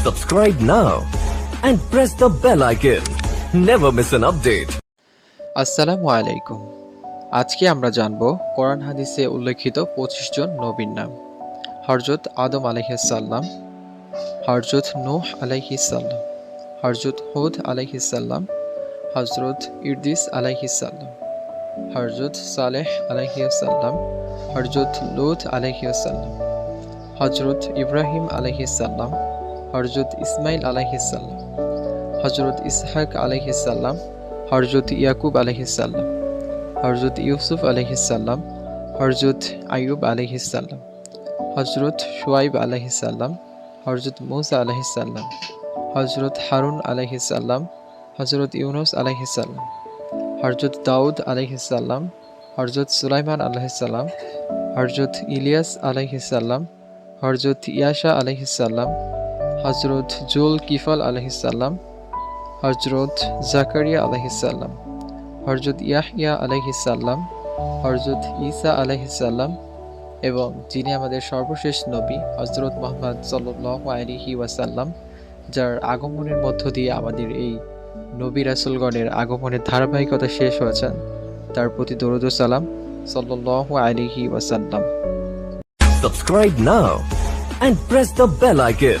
Subscribe now and press the bell icon. Never miss an update. আসসালামু আলাইকুম আজকে আমরা জানব কোরআন হাদিসে উল্লেখিত পঁচিশ জন নবীর নাম হরজত আদম আলহিসাল্লাম হরজত নূহ আলাইহিসাল্লাম হরজত হুদ আলাইহিসাল্লাম হজরত ইরদিস আলাইহিসাল্লাম হরজত সালেহ আলাইহিসাল্লাম হরজত লুত আলাইহিসাল্লাম হজরত ইব্রাহিম আলাইহিসাল্লাম হরজত ইসমাইল আলাইহিসাল্লাম হজরত ইসহাক আলাইহিসাল্লাম হরজত ইয়াকুব আলহিসাল্লাম হরজত ইউসুফ আলহিসাল্লাম হরজত আইয়ুব আলহিসাল্লাম হজরত শুয়াইব আলহিসাল্লাম হরজত মুসা আলহিসাল্লাম হজরত হারুন আলহিসাল্লাম হজরত ইউনুস আলহিসাল্লাম হরজত দাউদ আলহিসাল্লাম হরজত সুলাইমান আলহিসাল্লাম হরজত ইলিয়াস আলহিসাল্লাম হরজত ইয়াশা আলহিসাল্লাম হজরত জুল কিফল আলহিসাল্লাম হজরত জাকারিয়া আলহিসাল্লাম হরজত ইয়াহিয়া আলহিসাল্লাম হরজত ঈসা আলহিসাল্লাম এবং যিনি আমাদের সর্বশেষ নবী হজরত মোহাম্মদ সাল্লাহ আলহি ওয়াসাল্লাম, যার আগমনের মধ্য দিয়ে আমাদের এই নবী রাসুলগণের আগমনের ধারাবাহিকতা শেষ হয়েছেন তার প্রতি দরুদ সালাম সাল্লাহ আলহি ওয়াসাল্লাম Subscribe now and press the bell icon.